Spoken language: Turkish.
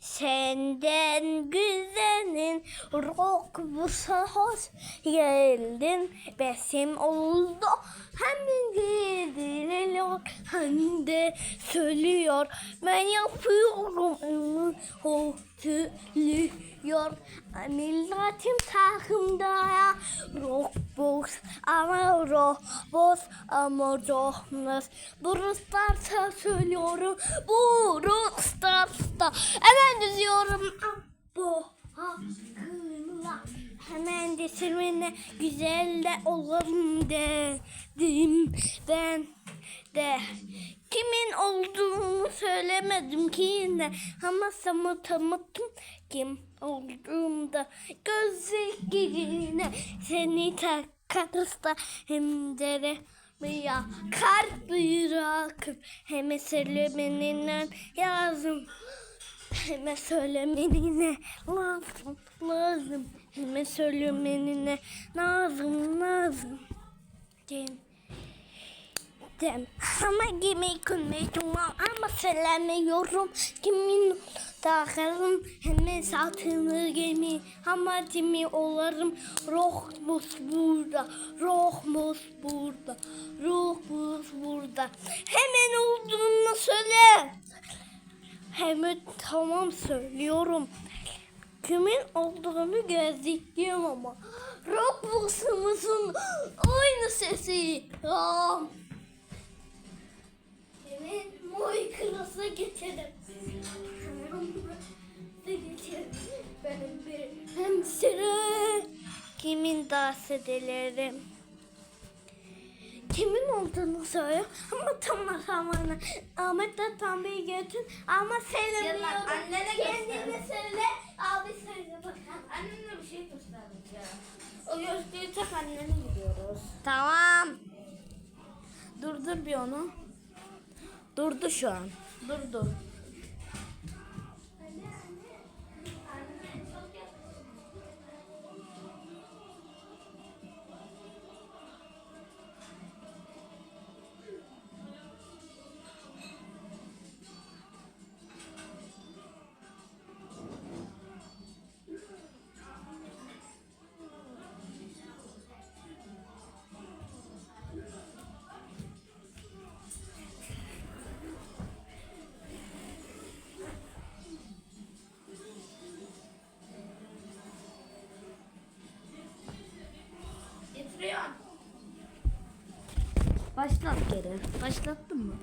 Senden güzelin rock bu hoş geldin besim oldu. Hem gidiliyor hem de söylüyor ben yapıyorum onu söylüyor milletim takımda ya. Rock box ama rock box ama rockness Bruce Stars'a söylüyorum Bruce Stars'ta hemen diziyorum bu hakkında hemen desimine güzel de olurum dedim. Ben de kimin olduğunu söylemedim ki yine. Ama samutamadım kim olduğumda gözlerine seni takarız da hem de ya kar bırakıp hem söylemenine yazım Hemen söylemenine lazım, lazım. Hemen söylemenine lazım, lazım. Dem. Dem. Ama gemi konuşuyorum ama söylemiyorum. Kimin takarım hemen satını gemi. Ama kimi olarım. Rohmus burada, Rohmus burada, Rohmus burada. Hemen olduğunu söyle. Hemen tamam söylüyorum. Kimin olduğunu gözlüyorum ama. Roblox'umuzun aynı sesi. Klasa geçelim. Hemen buraya geçelim. Benim bir hemşire. Kimin dans edelim? Kimin olduğunu söyle ama tam zamanı. Ahmet de tam bir götün ama söylemiyorum. Ya lan annene göster. söyle. Abi söyle bakalım. Annene bir şey gösterdik ya. O gösterecek annene gidiyoruz. Tamam. Durdur bir onu. Durdu şu an. Durdu. Başlat geri. Başlattın mı?